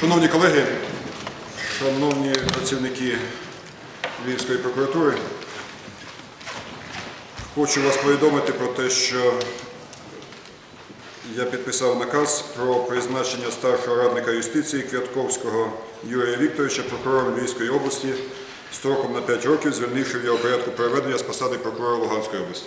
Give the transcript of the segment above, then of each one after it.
Шановні колеги, шановні працівники Львівської прокуратури, хочу вас повідомити про те, що я підписав наказ про призначення старшого радника юстиції Квятковського Юрія Вікторовича прокурором Львівської області строком на 5 років, звільнивши його порядку переведення з посади прокурора Луганської області.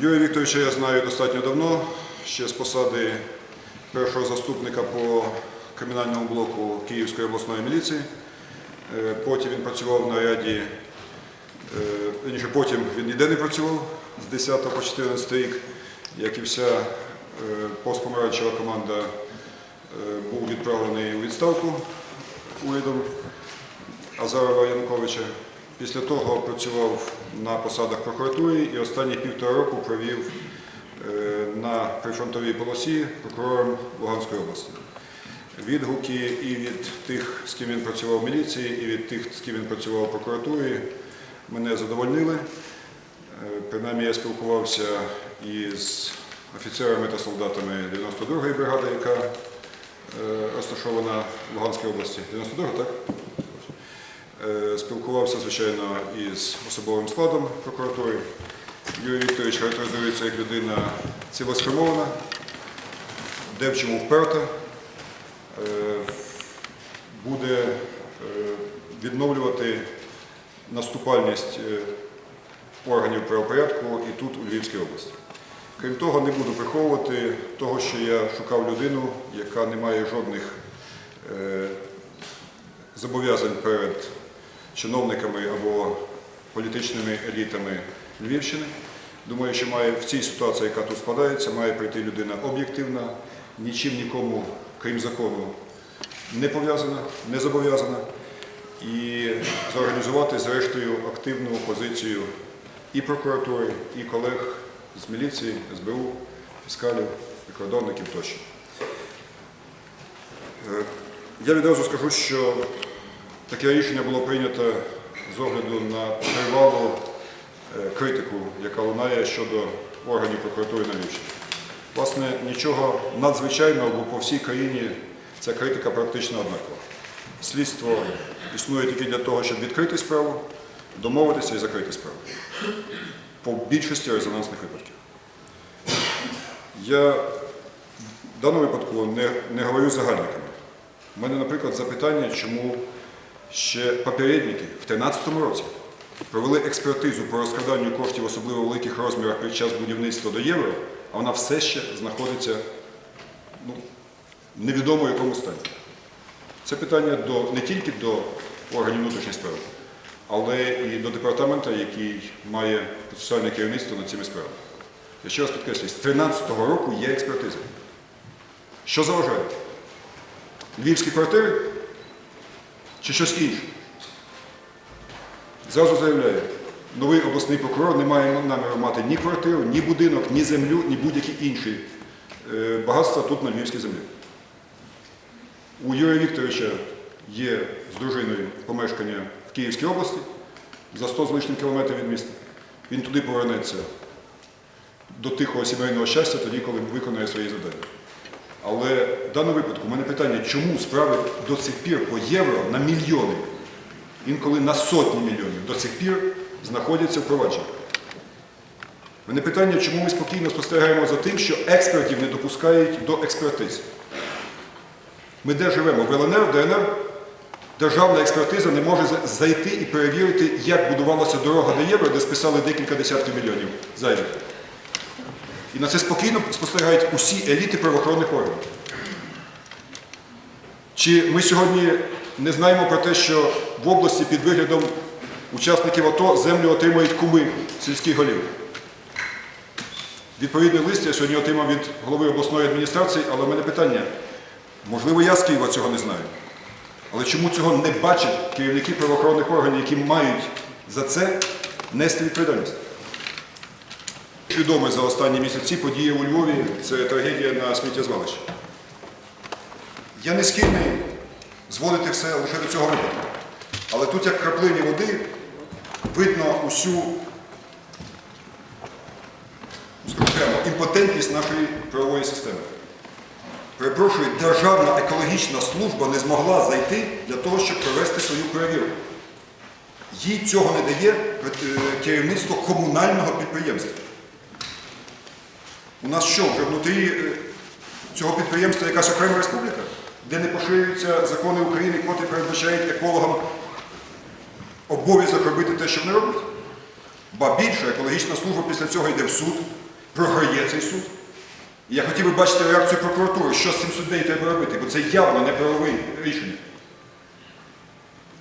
Юрія Вікторовича я знаю достатньо давно, ще з посади першого заступника по кримінальному блоку Київської обласної міліції. Е, Потім він працював на ряді, е, потім він ніде не працював з 10 по 14 рік, як і вся е, постпомаранчева команда був відправлений у відставку урядом Азарова Януковича. Після того працював на посадах прокуратури і останні півтора року провів е, на прифронтовій полосі прокурором Луганської області. Відгуки і від тих, з ким він працював в міліції, і від тих, з ким він працював в прокуратурі, мене задовольнили. Е, Принаймні я спілкувався із офіцерами та солдатами 92-ї бригади, яка е, розташована в Луганській області. 92 так? Е, Спілкувався, звичайно, із особовим складом прокуратури. Юрій Вікторович характеризується як людина цілеспрямована, де в чому вперта, е, буде е, відновлювати наступальність органів правопорядку і тут, у Львівській області. Крім того, не буду приховувати того, що я шукав людину, яка не має жодних зобов'язань перед чиновниками або політичними елітами Львівщини. Думаю, що має в цій ситуації, яка тут складається, має прийти людина об'єктивна, нічим нікому, крім закону, не пов'язана, не зобов'язана, і зорганізувати зрештою активну позицію і прокуратури, і колег з міліції, СБУ, фіскалів, прикордонників тощо. Е, Я відразу скажу, що таке рішення було прийнято з огляду на тривалу е, критику, яка лунає щодо органів прокуратури на Львівщині. Власне, нічого надзвичайного, бо по всій країні ця критика практично однакова. Слідство існує тільки для того, щоб відкрити справу, домовитися і закрити справу. По більшості резонансних випадків. Я в даному випадку не, не говорю загальниками. У мене, наприклад, запитання, чому ще попередники в 2013 році провели експертизу по розкраданню коштів особливо великих розмірах під час будівництва до євро, а вона все ще знаходиться ну, невідомо в якому стані. Це питання до, не тільки до органів внутрішніх справ, але і до департаменту, який має процесуальне керівництво над цими справами. Я ще раз підкреслюю, з 2013 року є експертиза. Що заважає? Львівські квартири чи щось інше? Зразу заявляю, новий обласний прокурор не має наміру мати ні квартиру, ні будинок, ні землю, ні будь-які інші е, багатства тут на Львівській землі. У Юрія Вікторовича є з дружиною помешкання в Київській області за 100 з лишнім кілометрів від міста. Він туди повернеться до тихого сімейного щастя тоді, коли виконає свої завдання. Але в даному випадку у мене питання, чому справи до цих пір по євро на мільйони, інколи на сотні мільйонів до цих пір знаходяться в провадженні. У мене питання, чому ми спокійно спостерігаємо за тим, що експертів не допускають до експертиз. Ми де живемо? В ЛНР, ДНР? Державна експертиза не може зайти і перевірити, як будувалася дорога до євро, де списали декілька десятків мільйонів зайвих. І на це спокійно спостерігають усі еліти правоохоронних органів. Чи ми сьогодні не знаємо про те, що в області під виглядом учасників АТО землю отримують куми сільських голів? Відповідний лист я сьогодні отримав від голови обласної адміністрації, але в мене питання. Можливо, я з Києва цього не знаю. Але чому цього не бачать керівники правоохоронних органів, які мають за це нести відповідальність? Відомі за останні місяці події у Львові це трагедія на сміттєзвалищі. Я не схильний зводити все лише до цього випадку. Але тут, як краплині води, видно усю прямо імпотентність нашої правової системи. Перепрошую, Державна екологічна служба не змогла зайти для того, щоб провести свою перевірку. Їй цього не дає е, керівництво комунального підприємства. У нас що, вже внутрі е, цього підприємства якась окрема республіка, де не поширюються закони України, котрі передбачають екологам обов'язок робити те, що вони роблять? Ба більше, екологічна служба після цього йде в суд, програє цей суд. І я хотів би бачити реакцію прокуратури, що з цим суддею треба робити, бо це явно неправове рішення.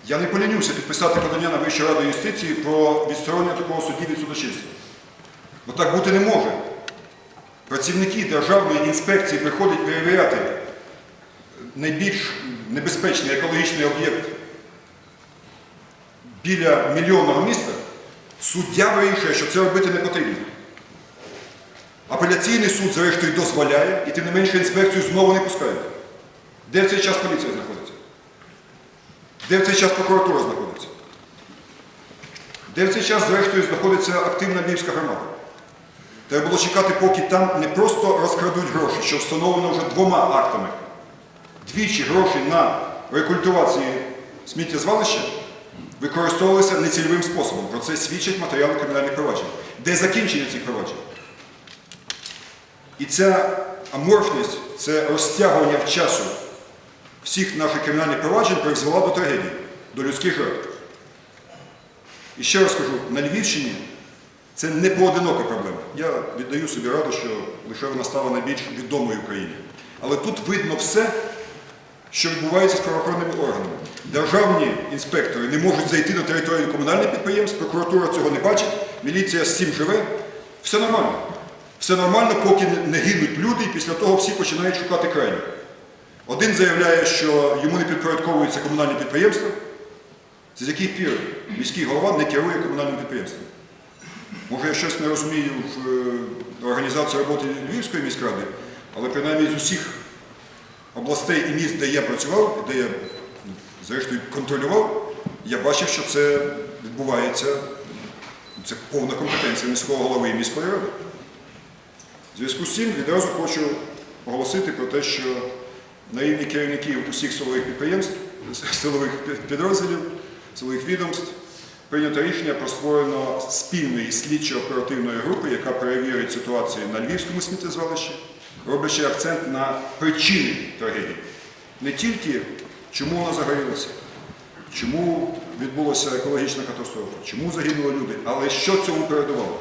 Я не полінюся підписати подання на Вищу раду юстиції про відсторонення такого судді від судочинства. Бо так бути не може. Працівники Державної інспекції приходять перевіряти найбільш небезпечний екологічний об'єкт біля мільйонного міста, суддя вирішує, що це робити не потрібно. Апеляційний суд, зрештою, дозволяє, і тим не менше інспекцію знову не пускають. Де в цей час поліція знаходиться? Де в цей час прокуратура знаходиться? Де в цей час, зрештою, знаходиться активна львівська громада? Треба було чекати, поки там не просто розкрадуть гроші, що встановлено вже двома актами. Двічі гроші на рекультивацію сміттєзвалища використовувалися нецільовим способом. Про це свідчать матеріали кримінальних проваджень. Де закінчення цих проваджень? І ця аморфність, це розтягування в часу всіх наших кримінальних проваджень призвела до трагедії, до людських жертв. І ще раз кажу, на Львівщині це не поодинока проблема. Я віддаю собі раду, що лише вона стала найбільш відомою в Україні. Але тут видно все, що відбувається з правоохоронними органами. Державні інспектори не можуть зайти на територію комунальних підприємств, прокуратура цього не бачить, міліція з цим живе. Все нормально. Все нормально, поки не- гинуть люди, і після того всі починають шукати крайніх. Один заявляє, що йому не підпорядковується комунальне підприємство. Це з яких пір міський голова не керує комунальним підприємством? Може, я щось не розумію в е, організації роботи Львівської міськради, але принаймні з усіх областей і міст, де я працював, де я зрештою контролював, я бачив, що це відбувається, це повна компетенція міського голови і міської ради. В зв'язку з цим відразу хочу оголосити про те, що на рівні керівників усіх силових підприємств, силових підрозділів, силових відомств прийнято рішення про створення спільної слідчо-оперативної групи, яка перевірить ситуацію на Львівському сміттєзвалищі, роблячи акцент на причини трагедії. Не тільки чому вона загорілася, чому відбулася екологічна катастрофа, чому загинули люди, але що цьому передувало.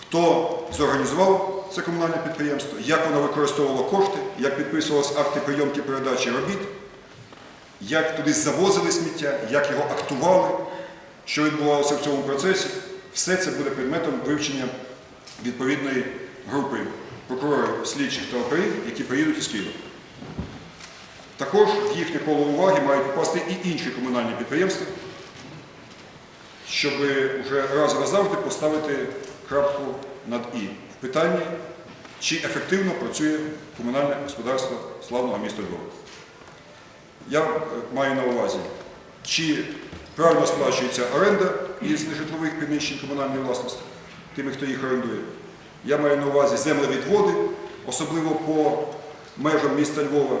Хто зорганізував це комунальне підприємство, як воно використовувало кошти, як підписувалися акти прийомки передачі робіт, як туди завозили сміття, як його актували, що відбувалося в цьому процесі, все це буде предметом вивчення відповідної групи прокурорів, слідчих та оперів, які приїдуть із Києва. Також в їхнє коло уваги мають попасти і інші комунальні підприємства, щоб вже раз і назавжди поставити крапку над І в питанні, чи ефективно працює комунальне господарство славного міста Львова. Я е, маю на увазі, чи правильно сплачується оренда із нежитлових приміщень комунальної власності, тими, хто їх орендує. Я маю на увазі землевідводи, особливо по межам міста Львова,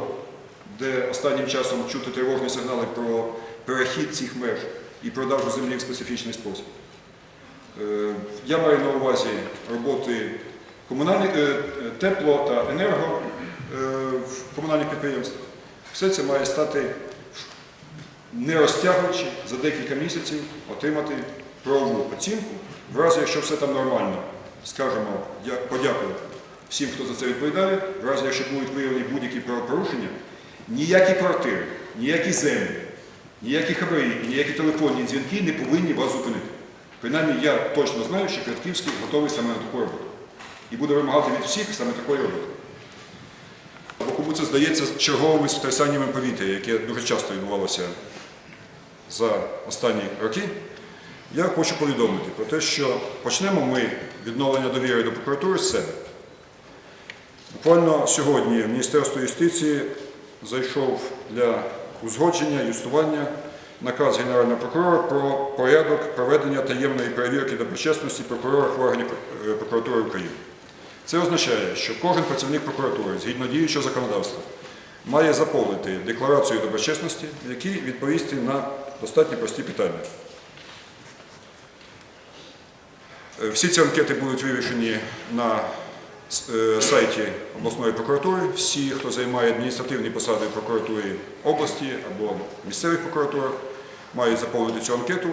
де останнім часом чути тривожні сигнали про перехід цих меж і продажу землі в специфічний спосіб. Е, Я маю на увазі роботи е, тепло та енерго в комунальних підприємствах. Все це має стати, не розтягуючи за декілька місяців, отримати правову оцінку. В разі, якщо все там нормально, скажемо дя- подякую всім, хто за це відповідає. В разі, якщо будуть виявлені будь-які правопорушення, ніякі квартири, ніякі землі, ніякі хабарі, ніякі телефонні дзвінки не повинні вас зупинити. Принаймні, я точно знаю, що Квятківський готовий саме на таку роботу. І буде вимагати від всіх саме такої роботи. Бо кому це здається черговими сотрясаннями повітря, яке дуже часто відбувалося за останні роки, я хочу повідомити про те, що почнемо ми відновлення довіри до прокуратури з себе. Буквально сьогодні в Міністерство юстиції зайшов для узгодження, юстування наказ Генерального прокурора про порядок проведення таємної перевірки доброчесності прокурора в органі е, прокуратури України. Це означає, що кожен працівник прокуратури, згідно діючого законодавства, має заповнити декларацію доброчесності, в якій відповісти на достатньо прості питання. Е, Всі ці анкети будуть вивішені на е, сайті обласної прокуратури. Всі, хто займає адміністративні посади в прокуратурі області або місцевих прокуратурах, мають заповнити цю анкету.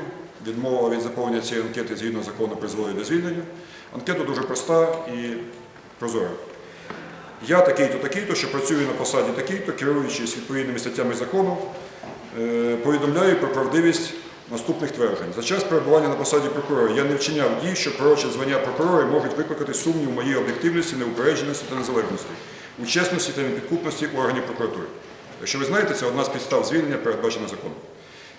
Відмова від заповнення цієї анкети згідно закону призводить до звільнення. Анкета дуже проста і прозора. Я такий-то, такий-то, що працюю на посаді такий-то, керуючись відповідними статтями закону, е, повідомляю про правдивість наступних тверджень. За час перебування на посаді прокурора я не вчиняв дій, що пророчать звання прокурора можуть викликати сумнів в моїй об'єктивності, неупередженості та незалежності, у чесності та непідкупності органів прокуратури. Якщо ви знаєте, це одна з підстав звільнення, передбачена законом.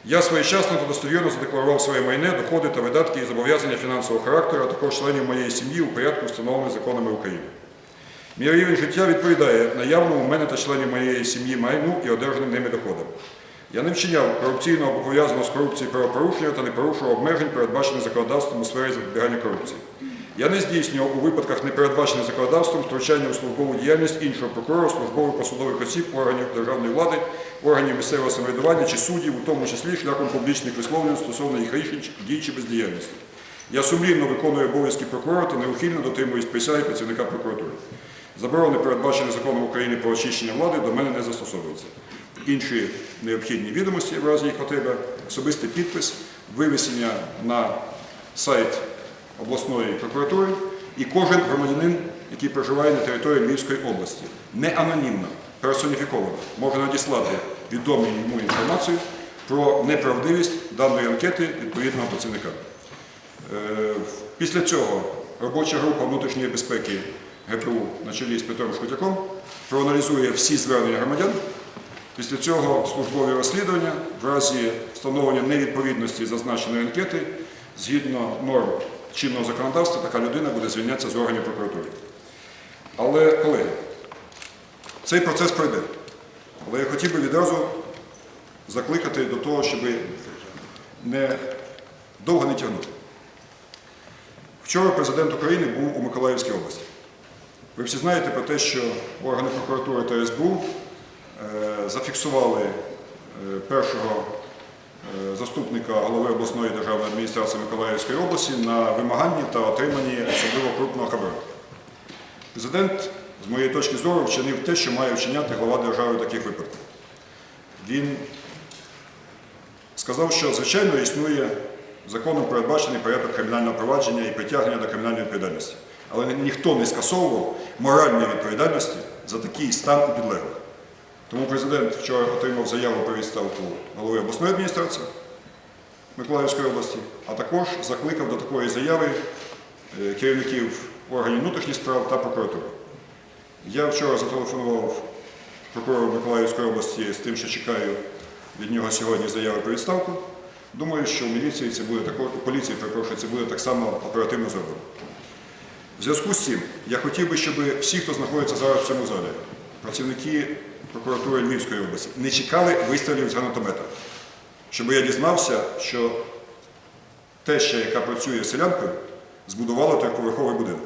Я своєчасно та достовірно задекларував своє майне, доходи та видатки і зобов'язання фінансового характеру, а також членів моєї сім'ї у порядку, встановлених законами України. Мій рівень життя відповідає наявному в мене та членів моєї сім'ї майну і одержаним ними доходам. Я не вчиняв корупційного або пов'язаного з корупцією правопорушення та не порушував обмежень, передбачених законодавством у сфері запобігання корупції. Я не здійснював у випадках, не передбачених законодавством, втручання у службову діяльність іншого прокурора, службових посадових осіб, органів державної влади, органів місцевого самоврядування чи суддів, у тому числі шляхом публічних висловлювань стосовно їх рішень, дій чи бездіяльності. Я сумлінно виконую обов'язки прокурора та неухильно дотримуюсь присяги працівника прокуратури. Заборони, передбачені законом України про очищення влади, до мене не застосовуються. Інші необхідні відомості в разі їх потреби, особистий підпис, вивісення на сайт обласної прокуратури і кожен громадянин, який проживає на території Львівської області, не анонімно, персоніфіковано, може надіслати відому йому інформацію про неправдивість даної анкети відповідного працівника. Е, Після цього робоча група внутрішньої безпеки ГПУ на чолі з Петром Шкутяком проаналізує всі звернення громадян. Після цього службові розслідування в разі встановлення невідповідності зазначеної анкети згідно норм чинного законодавства така людина буде звільнятися з органів прокуратури. Але, колеги, цей процес пройде. Але я хотів би відразу закликати до того, щоб не довго не тягнути. Вчора президент України був у Миколаївській області. Ви всі знаєте про те, що органи прокуратури та СБУ е, зафіксували е, першого заступника голови обласної державної адміністрації Миколаївської області на вимаганні та отриманні особливо крупного хабару. Президент, з моєї точки зору, вчинив те, що має вчиняти глава держави в таких випадках. Він сказав, що звичайно існує законом передбачений порядок кримінального провадження і притягнення до кримінальної відповідальності. Але ніхто не скасовував моральної відповідальності за такий стан у підлеглих. Тому президент вчора отримав заяву про відставку голови обласної адміністрації Миколаївської області, а також закликав до такої заяви е, керівників органів внутрішніх справ та прокуратури. Я вчора зателефонував прокурору Миколаївської області з тим, що чекаю від нього сьогодні заяви про відставку. Думаю, що в міліції це буде також, у поліції, перепрошую, це буде так само оперативно зроблено. В зв'язку з цим я хотів би, щоб всі, хто знаходиться зараз в цьому залі, працівники прокуратури Львівської області, не чекали вистрілів з гранатомета. Щоб я дізнався, що теща, яка працює селянкою, збудувала трьохповерховий будинок.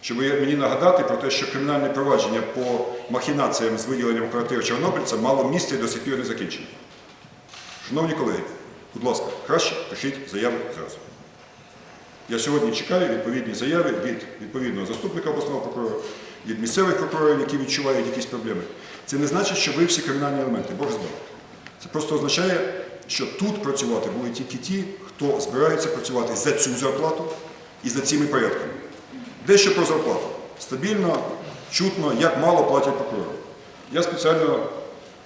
Щоб мені нагадати про те, що кримінальне провадження по махінаціям з виділенням квартир чорнобильця мало місце і до сих пір не закінчено. Шановні колеги, будь ласка, краще пишіть заяву зразу. Я сьогодні чекаю відповідні заяви від відповідного заступника обласного прокурора, від місцевих прокурорів, які відчувають якісь проблеми. Це не значить, що ви всі кримінальні елементи, Боже збав. Це просто означає, що тут працювати будуть тільки ті, хто збирається працювати за цю зарплату і за цими порядками. Дещо про зарплату. Стабільно, чутно, як мало платять прокурорам. Я спеціально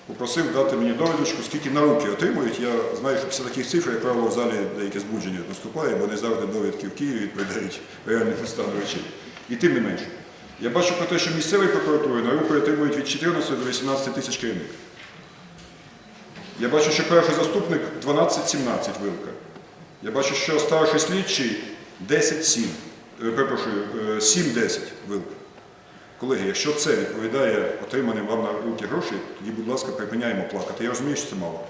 попросив дати мені довідочку, скільки на руки отримують. Я знаю, що після таких цифр, як правило, в залі деяке збудження наступає, бо не завжди довідки в Києві відповідають реальному стану речей. І тим не менше. Я бачу про те, що місцеві прокуратури на руки отримують від 14 до 18 тисяч керівник. Я бачу, що перший заступник 12-17 вилка. Я бачу, що старший слідчий 10-7. Е, Перепрошую, е, 7-10 вилка. Колеги, якщо це відповідає отриманим вам на руки грошей, тоді, будь ласка, припиняємо плакати. Я розумію, що це мало.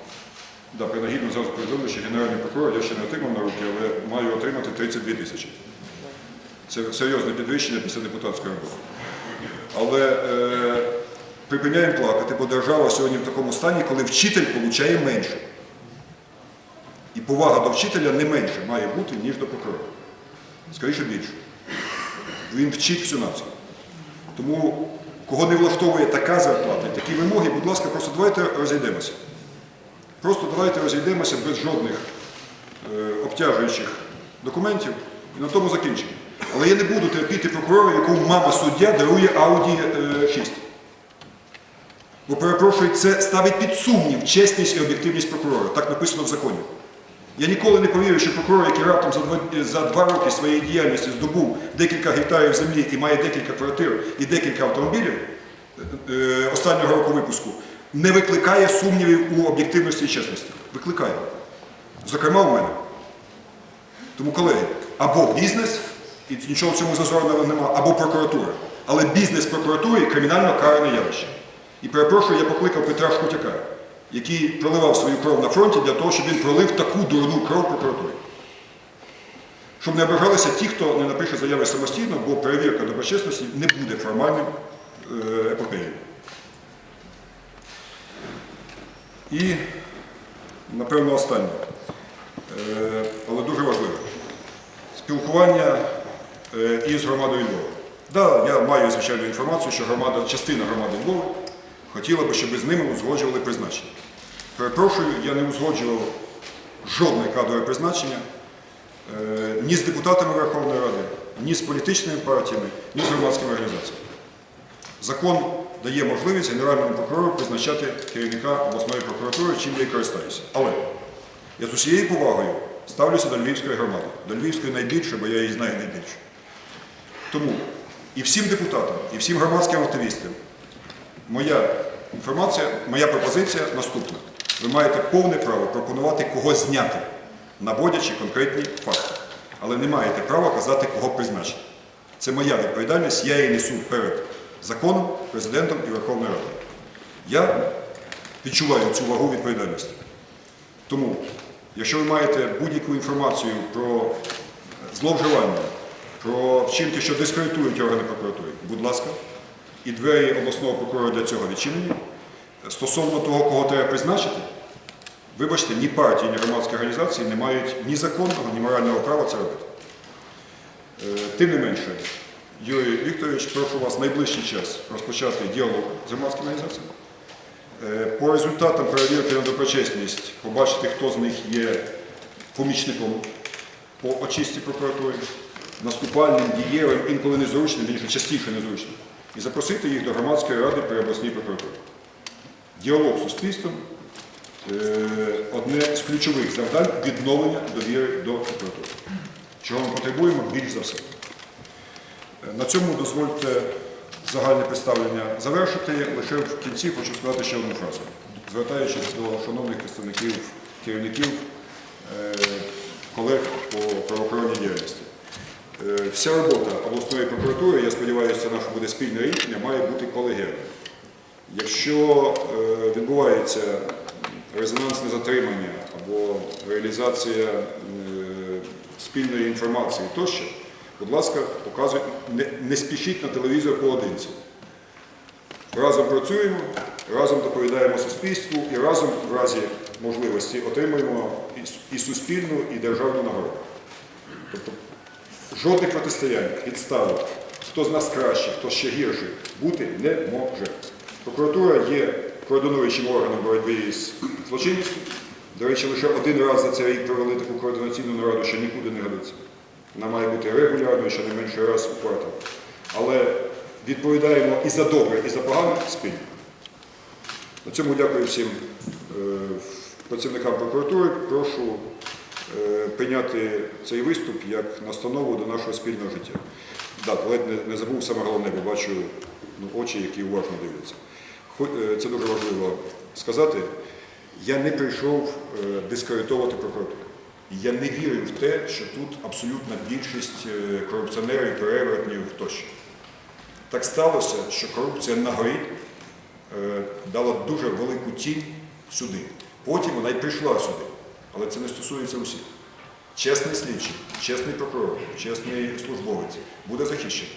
Да, принагідно зразу повідомлю, що генеральний прокурор я ще не отримав на руки, але маю отримати 32 тисячі. Це серйозне підвищення після депутатської роботи. Але е, припиняємо плакати, бо держава сьогодні в такому стані, коли вчитель получає менше. І повага до вчителя не менше має бути, ніж до прокурора. Скоріше більше. Він вчить всю націю. Тому кого не влаштовує така зарплата, і такі вимоги, будь ласка, просто давайте розійдемося. Просто давайте розійдемося без жодних е, обтяжуючих документів і на тому закінчимо. Але я не буду терпіти прокурора, якому мама суддя дарує е, 6. Бо перепрошую, це ставить під сумнів чесність і об'єктивність прокурора. Так написано в законі. Я ніколи не повірю, що прокурор, який раптом за два, за два роки своєї діяльності здобув декілька гектарів землі і має декілька квартир і декілька автомобілів е, е, останнього року випуску, не викликає сумнівів у об'єктивності і чесності. Викликає. Зокрема, у мене. Тому, колеги, або бізнес, і нічого в цьому зазорного нема, або прокуратура. Але бізнес прокуратури кримінально каране явище. І перепрошую, я покликав Петра Шкутяка, який проливав свою кров на фронті для того, щоб він пролив таку дурну кров прокуратури. Щоб не ображалися ті, хто не напише заяви самостійно, бо перевірка доброчесності не буде формальним е, епопеєю. І, напевно, останнє, Е, але дуже важливе. Спілкування із громадою Львова. Да, я маю звичайну інформацію, що громада, частина громади Львова хотіла би, щоб з ними узгоджували призначення. Перепрошую, я не узгоджував жодне кадрове призначення е, ні з депутатами Верховної Ради, ні з політичними партіями, ні з громадськими організаціями. Закон дає можливість Генеральному прокурору призначати керівника обласної прокуратури, чим я і користаюся. Але я з усією повагою ставлюся до Львівської громади. До Львівської найбільше, бо я її знаю найбільше. Тому і всім депутатам, і всім громадським активістам моя інформація, моя пропозиція наступна. Ви маєте повне право пропонувати когось зняти, наводячи конкретні факти. Але не маєте права казати, кого призначити. Це моя відповідальність, я її несу перед законом, президентом і Верховною Радою. Я відчуваю цю вагу відповідальності. Тому, якщо ви маєте будь-яку інформацію про зловживання, про вчинки, що дискредитують органи прокуратури, будь ласка, і двері обласного прокурора для цього відчинені. Стосовно того, кого треба призначити, вибачте, ні партії, ні громадські організації не мають ні законного, ні морального права це робити. Е, Тим не менше, Юрій Вікторович, прошу вас найближчий час розпочати діалог з громадськими організаціями. Е, По результатам перевірки на доброчесність побачити, хто з них є помічником по очистці прокуратури, наступальним, дієвим, інколи незручним, більше частіше незручним, і запросити їх до громадської ради при обласній прокуратурі. Діалог з суспільством е, одне з ключових завдань відновлення довіри до прокуратури. Чого ми потребуємо більш за все. Е, На цьому дозвольте загальне представлення завершити. Лише в кінці хочу сказати ще одну фразу. Звертаючись до шановних представників, керівників, е, колег по правоохоронній діяльності. Е, Вся робота обласної прокуратури, я сподіваюся, це наше буде спільне рішення, має бути колегіальною. Якщо е, відбувається резонансне затримання або реалізація е, спільної інформації тощо, будь ласка, показуйте, не, не спішіть на телевізор поодинці. Разом працюємо, разом доповідаємо суспільству і разом в разі можливості отримуємо і, суспільну, і державну нагороду. Жодних протистоянь, підстав, хто з нас краще, хто ще гірший, бути не може. Прокуратура є координуючим органом боротьби з злочинністю. До речі, лише один раз за цей рік провели таку координаційну нараду, що нікуди не годиться. Вона має бути регулярною, щонайменше раз у квартал. Але відповідаємо і за добре, і за погане спільно. На цьому дякую всім е, працівникам прокуратури. Прошу прийняти цей виступ як настанову до нашого спільного життя. Так, ледь не, забув саме головне, бо бачу ну, очі, які уважно дивляться. Е, Це дуже важливо сказати. Я не прийшов е, дискредитовувати прокуратуру. Я не вірю в те, що тут абсолютна більшість е, корупціонерів, перевертнів тощо. Так сталося, що корупція на горі е, дала дуже велику тінь сюди. Потім вона й прийшла сюди. Але це не стосується усіх. Чесний слідчий, чесний прокурор, чесний службовець буде захищений.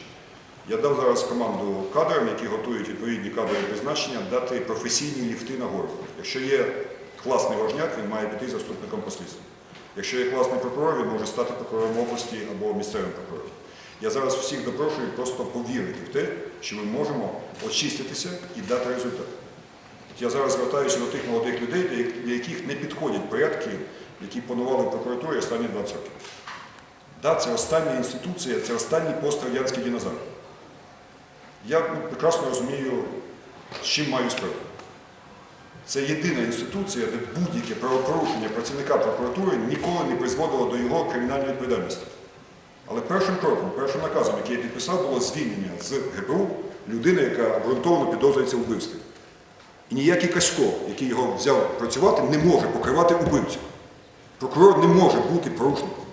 Я дав зараз команду кадрам, які готують відповідні кадрові призначення, дати професійні ліфти нагору. Якщо є класний вожняк, він має піти заступником по слідству. Якщо є класний прокурор, він може стати прокурором області або місцевим прокурором. Я зараз всіх допрошую просто повірити в те, що ми можемо очиститися і дати результат. От я зараз звертаюся до тих молодих людей, для як- для яких не підходять порядки, які панували в прокуратурі останні 20 років. Да, це остання інституція, це останній пострадянський динозавр. Я ну, прекрасно розумію, з чим маю справу. Це єдина інституція, де будь-яке правопорушення працівника прокуратури ніколи не призводило до його кримінальної відповідальності. Але першим кроком, першим наказом, який я підписав, було звільнення з ГПУ людини, яка ґрунтовно підозрюється в вбивстві. І ніякий Касько, який його взяв працювати, не може покривати убивцю. Прокурор не може бути порушником.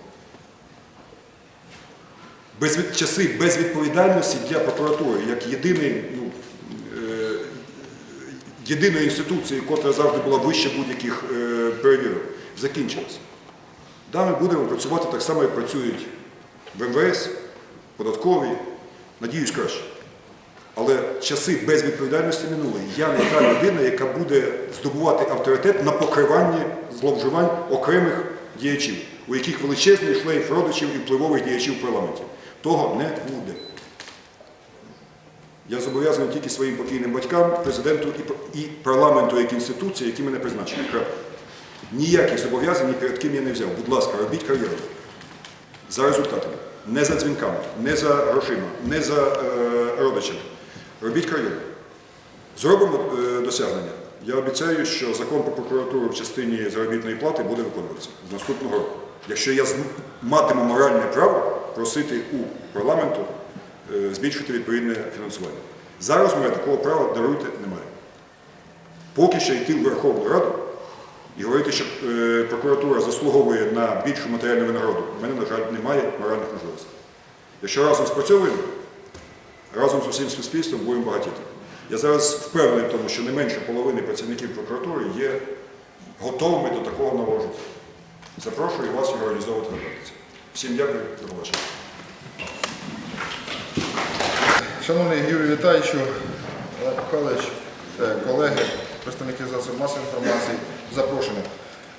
Безвід... Часи безвідповідальності для прокуратури, як єдиний, ну, е... єдиної інституції, яка завжди була вище будь-яких е... перевірок, закінчилися. Да, ми будемо працювати так само, як працюють в МВС, податкові, надіюсь краще. Але часи безвідповідальності минули. Я не та людина, яка буде здобувати авторитет на покриванні зловживань окремих діячів, у яких величезний шлейф родичів і впливових діячів в парламенті. Того не буде. Я зобов'язаний тільки своїм покійним батькам, президенту і парламенту як інституції, які мене призначили. Ніяких зобов'язань ні перед ким я не взяв. Будь ласка, робіть кар'єру. За результатами. Не за дзвінками, не за грошима, не за е, родичами. Робіть кар'єру. Зробимо е, досягнення. Я обіцяю, що закон про прокуратуру в частині заробітної плати буде виконуватися з наступного року. Якщо я матиму моральне право просити у парламенту е, збільшити відповідне фінансування. Зараз у мене такого права даруйте немає. Поки що йти в Верховну Раду і говорити, що е, прокуратура заслуговує на більшу матеріальну винагороду, в мене, на жаль, немає моральних можливостей. Якщо разом спрацьовуємо, разом з усім суспільством будемо багатіти. Я зараз впевнений в тому, що не менше половини працівників прокуратури є готовими до такого нового. Запрошую вас його реалізовувати на. Всім дякую, до побачення. Шановний Юрій Олег Михайлович, е, колеги, представники засобів масової інформації, запрошені.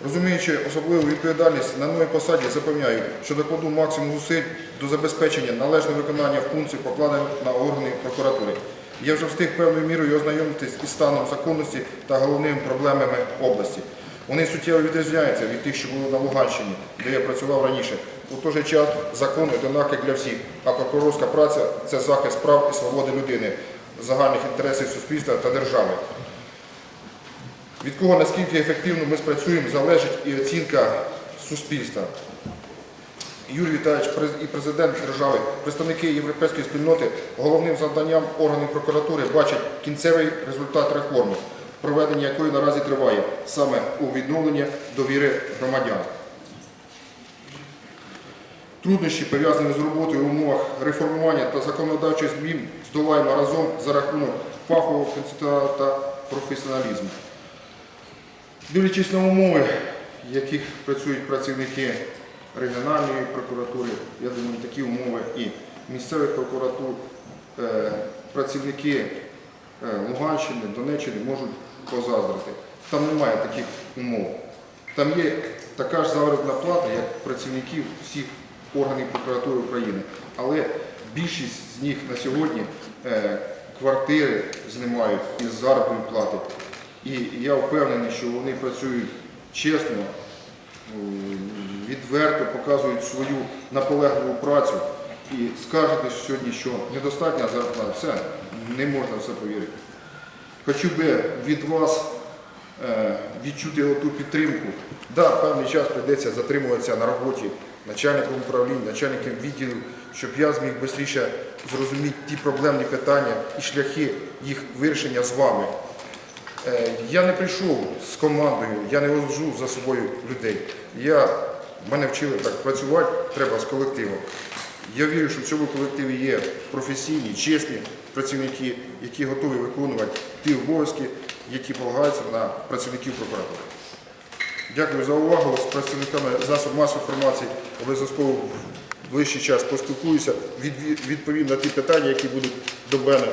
Розуміючи особливу відповідальність на новій посаді, запевняю, що докладу максимум зусиль до забезпечення належного виконання функцій, покладених на органи прокуратури. Я вже встиг певною мірою ознайомитись із станом законності та головними проблемами області. Вони суттєво відрізняються від тих, що були на Луганщині, де я працював раніше. У той же час закон одинакий для всіх, а прокурорська праця це захист прав і свободи людини, загальних інтересів суспільства та держави. Від кого наскільки ефективно ми спрацюємо, залежить і оцінка суспільства. Юрій Віталійович і президент держави, представники європейської спільноти, головним завданням органів прокуратури бачать кінцевий результат реформи, проведення якої наразі триває саме у відновленні довіри громадян. Труднощі, пов'язані з роботою в умовах реформування та законодавчих змін, здолаємо разом за рахунок фахового концентрата та професіоналізму. Дивлячись на умови, в яких працюють працівники регіональної прокуратури, я думаю, такі умови і місцевих прокуратур, е, працівники е, Луганщини, Донеччини можуть позаздрити. Там немає таких умов. Там є така ж заробітна плата, як працівників всіх органів прокуратури України. Але більшість з них на сьогодні е, квартири знімають із заробітної плати. І я впевнений, що вони працюють чесно, відверто показують свою наполегливу працю. І скажете сьогодні, що недостатня зарплата, все, не можна в це повірити. Хотів би від вас е, відчути оту підтримку. Да, певний час прийдеться затримуватися на роботі начальником управління, начальником відділу, щоб я зміг швидше зрозуміти ті проблемні питання і шляхи їх вирішення з вами. Е, Я не прийшов з командою, я не вожу за собою людей. Я, мене вчили так працювати треба з колективом. Я вірю, що в цьому колективі є професійні, чесні працівники, які готові виконувати ті обов'язки, які полагаються на працівників прокуратури. Дякую за увагу. З представниками засобів масової інформації обов'язково в ближчий час поспілкуюся, відповім на ті питання, які будуть до мене